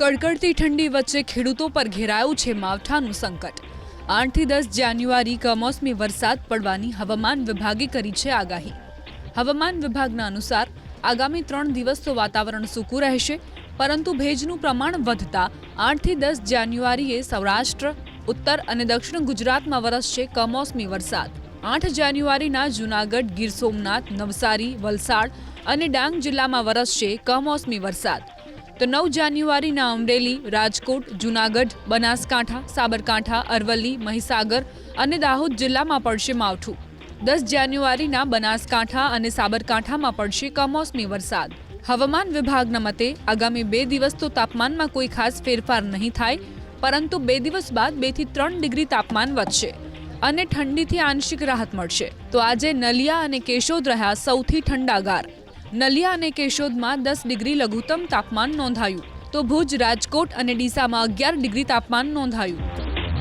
કડકડતી ઠંડી વચ્ચે ખેડૂતો પર ઘેરાયું છે માવઠાનું સંકટ. આઠથી દસ જાન્યુઆરી કમોસમી વરસાદ પડવાની હવામાન વિભાગે કરી છે આગાહી. હવામાન વિભાગના અનુસાર, આગામી ત્રણ દિવસ તો વાતાવરણ સૂકું રહેશે, પરંતુ ભેજનું પ્રમાણ વધતા આઠથી દસ જાન્યુઆરીએ સૌરાષ્ટ્ર, ઉત્તર અને દક્ષિણ ગુજરાતમાં વરસશે કમોસમી વરસાદ. આઠ જાન્યુઆરીના જૂનાગઢ, ગીર સોમનાથ, નવસારી, વલસાડ અને ડાંગ જિલ્લામાં વરસશે કમોસમી વરસાદ. તો નવ જાન્યુઆરીના અમરેલી, રાજકોટ, જૂનાગઢ, બનાસકાંઠા, સાબરકાંઠા, અરવલ્લી, મહીસાગર અને દાહોદ જિલ્લામાં પડશે માવઠું. દસ જાન્યુઆરીના બનાસકાંઠા અને સાબરકાંઠામાં પડશે કમોસમી વરસાદ. હવામાન વિભાગના મતે, આગામી બે દિવસ તો તાપમાનમાં કોઈ ખાસ ફેરફાર નહીં થાય, પરંતુ બે દિવસ બાદ બેથી ત્રણ ડિગ્રી તાપમાન વધશે અને ઠંડીથી આંશિક રાહત મળશે. તો આજે નલિયા અને કેશોદ રહ્યા સૌથી ઠંડાગાર. નલિયા અને કેશોદમાં દસ ડિગ્રી લઘુત્તમ તાપમાન નોંધાયું. તો ભુજ, રાજકોટ અને ડીસામાં અગિયાર ડિગ્રી તાપમાન નોંધાયું.